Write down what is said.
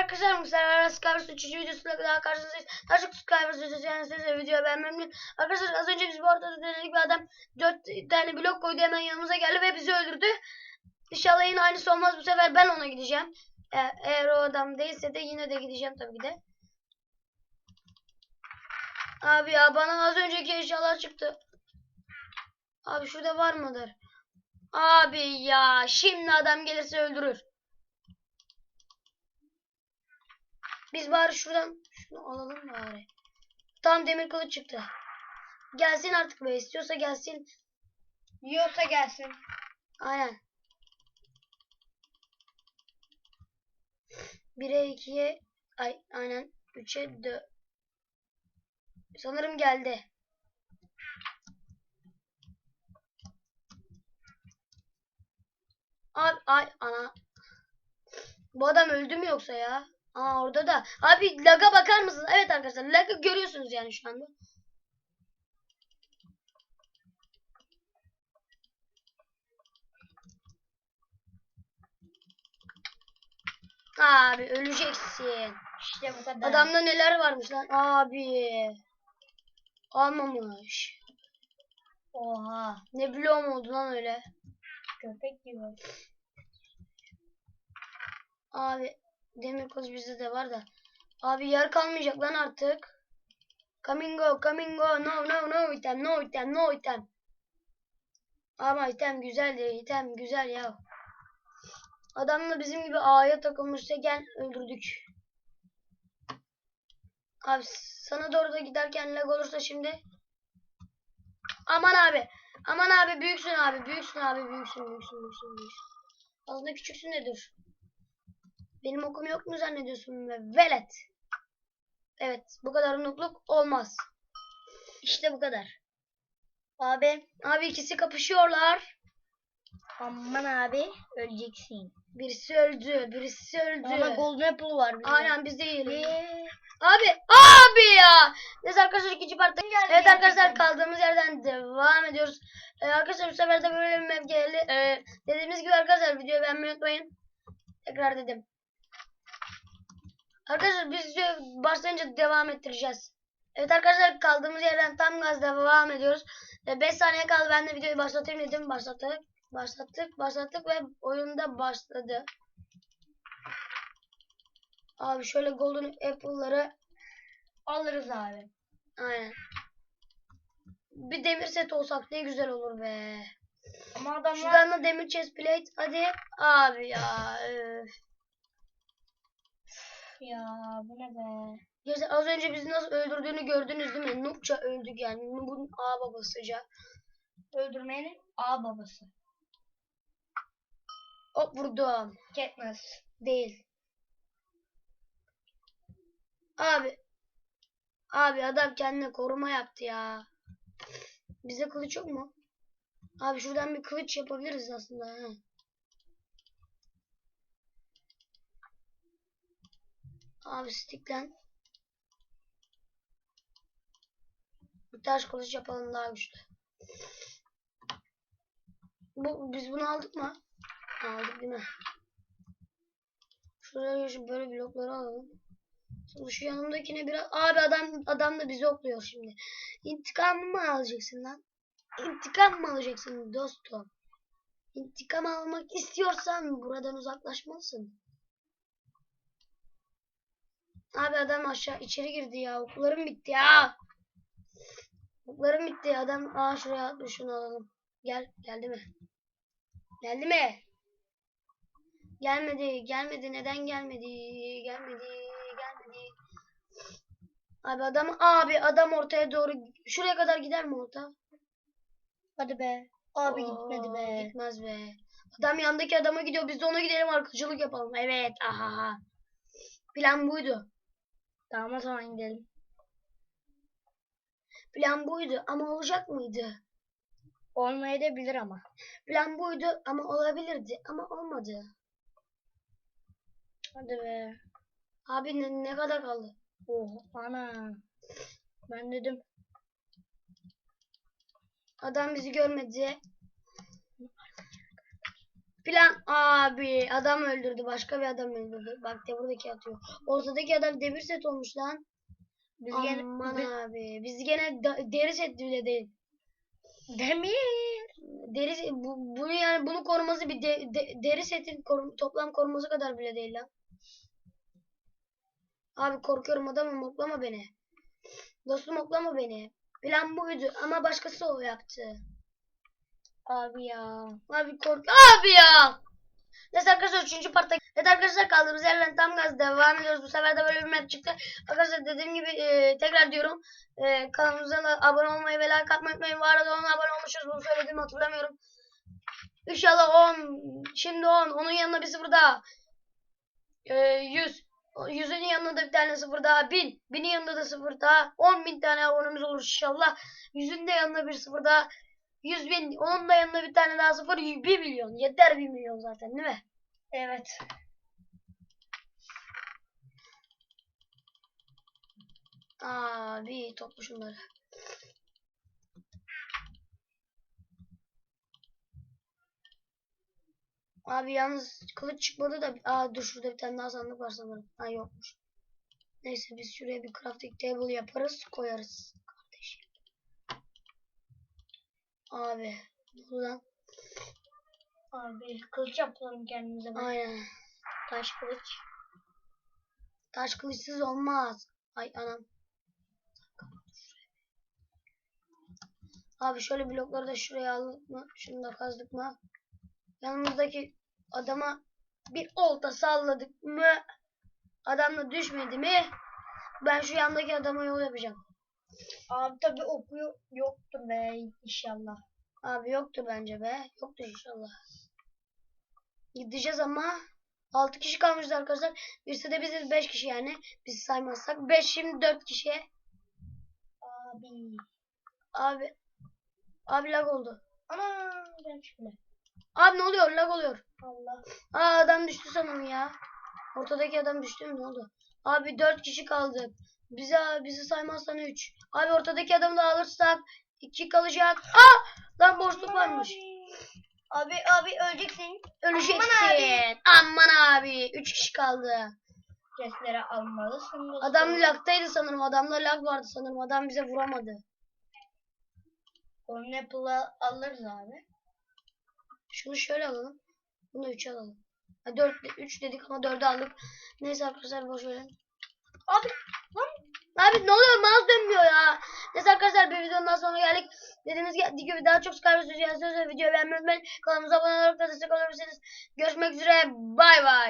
arkadaşlar Mustafa Skywars 3. videosuyla daha karşınızdayız. Daha çok Skywars videosu yani size video beğenmem. Arkadaşlar az önce biz bu ortada denedik bir adam 4 tane blok koydu hemen yanımıza geldi ve bizi öldürdü. İnşallah yine aynısı olmaz bu sefer ben ona gideceğim. E- eğer o adam değilse de yine de gideceğim tabii ki de. Abi ya bana az önceki eşyalar çıktı. Abi şurada var mıdır? Abi ya şimdi adam gelirse öldürür. Biz bari şuradan şunu alalım bari. Tam demir kılıç çıktı. Gelsin artık be istiyorsa gelsin. Yiyorsa gelsin. Aynen. 1'e 2'ye ay aynen 3'e 4 Sanırım geldi. Abi ay ana. Bu adam öldü mü yoksa ya? Aa orada da. Abi laga bakar mısınız? Evet arkadaşlar lagı görüyorsunuz yani şu anda. Abi öleceksin. İşte bu kadar. Adamda neler varmış lan? Abi. Almamış. Oha. Ne bloğum oldu lan öyle. Köpek gibi. Abi demir kılıç bizde de var da. Abi yer kalmayacak lan artık. Coming go, coming go. No, no, no item, no item, no item. Ama item güzel değil, item güzel ya. Adam da bizim gibi A'ya takılmışsa gel öldürdük. Abi sana doğru da giderken lag olursa şimdi. Aman abi. Aman abi büyüksün abi. Büyüksün abi. Büyüksün büyüksün büyüksün. büyüksün. Aslında küçüksün de dur. Benim okum yok mu zannediyorsun be? Velet. Evet. Bu kadar nukluk olmaz. İşte bu kadar. Abi. Abi ikisi kapışıyorlar. Aman abi. Öleceksin. Birisi öldü. Birisi öldü. Ama golden apple var. bizde. Aynen biz de yiyelim. Ye. Abi. Abi ya. Neyse arkadaşlar ikinci partta. Evet arkadaşlar kaldığımız yerden devam ediyoruz. Ee, arkadaşlar bu sefer de böyle bir map geldi. Ee, dediğimiz gibi arkadaşlar videoyu beğenmeyi unutmayın. Tekrar dedim. Arkadaşlar biz başlayınca devam ettireceğiz. Evet arkadaşlar kaldığımız yerden tam gaz devam ediyoruz. 5 saniye kaldı ben de videoyu başlatayım dedim. Başlattık. Başlattık. Başlattık ve oyunda başladı. Abi şöyle golden apple'ları Alırız abi. aynen. Bir demir set olsak ne güzel olur be. Ama adamlar Şuradan da demir chest plate. Hadi. Abi ya. Öf. Ya bu ne be. Gerçi az önce bizi nasıl öldürdüğünü gördünüz değil mi? Noobça öldük yani. Bunun ağ babasıca. Öldürmeyenin A babası. Hop vurdum. Katniss. Değil. Abi. Abi adam kendine koruma yaptı ya. Bize kılıç yok mu? Abi şuradan bir kılıç yapabiliriz aslında. He. Abi stickten. Bir taş kılıç yapalım daha güçlü. Bu, biz bunu aldık mı? Aldık değil mi? Şuraya şu böyle blokları alalım. Sonra şu yanımdakine biraz... Abi adam adam da bizi okluyor şimdi. İntikam mı alacaksın lan? İntikam mı alacaksın dostum? İntikam almak istiyorsan buradan uzaklaşmalısın. Abi adam aşağı içeri girdi ya. Okullarım bitti ya. Okullarım bitti. Adam aa şuraya atla şunu alalım. Gel. Geldi mi? Geldi mi? Gelmedi. Gelmedi. Neden gelmedi? Gelmedi. Gelmedi. Abi adam abi adam ortaya doğru şuraya kadar gider mi orta? Hadi be. Abi Oo, gitmedi be. Gitmez be. Adam yandaki adama gidiyor. Biz de ona gidelim arkadaşlık yapalım. Evet. Aha. Plan buydu. Tamam o zaman gidelim. Plan buydu ama olacak mıydı? Olmayabilir ama. Plan buydu ama olabilirdi ama olmadı. Hadi be. Abi ne, ne kadar kaldı? Oh ana. Ben dedim. Adam bizi görmedi. Plan abi adam öldürdü. Başka bir adam öldürdü. Bak de buradaki atıyor. Ortadaki adam demir set olmuş lan. Biz Aman gene abi. Biz gene da- deri set bile değil. demir. Deri bu, bunu yani bunu koruması bir de- de- deri setin korum- toplam koruması kadar bile değil lan. Abi korkuyorum adamım oklama beni. Dostum oklama beni. Plan buydu ama başkası o yaptı. Abi ya. Abi kork abi ya. Neyse arkadaşlar 3. partta Evet arkadaşlar kaldığımız yerden tam gaz devam ediyoruz. Bu sefer de böyle bir map çıktı. Arkadaşlar dediğim gibi e, tekrar diyorum. E, kanalımıza da abone olmayı ve like atmayı unutmayın. Bu arada 10 abone olmuşuz. Bunu söylediğimi hatırlamıyorum. İnşallah 10. Şimdi 10. Onun yanına bir sıfır daha. E, 100. O 100'ün yanında da bir tane sıfır daha. 1000. 1000'in yanında da sıfır daha. 10 bin tane abonemiz olur inşallah. 100'ün de yanında bir sıfır daha. 100 bin. Onun da yanında bir tane daha sıfır. 1 milyon. Yeter 1 milyon zaten değil mi? Evet. Abi topla şunları. Abi yalnız kılıç çıkmadı da aa dur şurada bir tane daha sandık var sanırım. Ha yokmuş. Neyse biz şuraya bir crafting table yaparız koyarız Abi buradan Abi kılıç yapalım kendimize. bak. aynen Taş kılıç. taş kılıçsız olmaz. Ay anam. Abi şöyle blokları da şuraya aldık mı? Şunu da kazdık mı? Yanımızdaki adama bir olta salladık mı? Adam da düşmedi mi? Ben şu yandaki adama yol yapacağım. Abi tabi oku yo- yoktu be inşallah. Abi yoktu bence be. Yoktu inşallah. Gideceğiz ama 6 kişi kalmışız arkadaşlar. Birisi de biziz 5 kişi yani. Biz saymazsak. 5 şimdi 4 kişiye. Abi. Abi. Abi lag oldu. Ana gelmiş bile. Abi ne oluyor? Lag oluyor. Allah. Aa adam düştü sanırım ya. Ortadaki adam düştü mü? Ne oldu? Abi 4 kişi kaldık. Bize bizi saymazsan 3. Abi ortadaki adamı da alırsak 2 kalacak. Aa! Lan boşluk varmış. Abi abi öleceksin. Öleceksin. Aman abi. Aman abi. 3 kişi kaldı. Chestleri almalısın. Adam lagtaydı sanırım. Adamda lag vardı sanırım. Adam bize vuramadı. Golden Apple'ı alırız abi. Şunu şöyle alalım. Bunu 3'e alalım. Ha, 4 3 dedik ama 4'ü aldık. Neyse arkadaşlar boş verin. Abi lan Abi ne oluyor? Mouse dönmüyor ya. Neyse arkadaşlar bir videonun daha sonuna geldik. Dediğimiz gibi daha çok Skyrim sözü yazıyorsanız videoyu beğenmeyi unutmayın. Kanalımıza abone olarak da destek olabilirsiniz. Görüşmek üzere. Bay bay.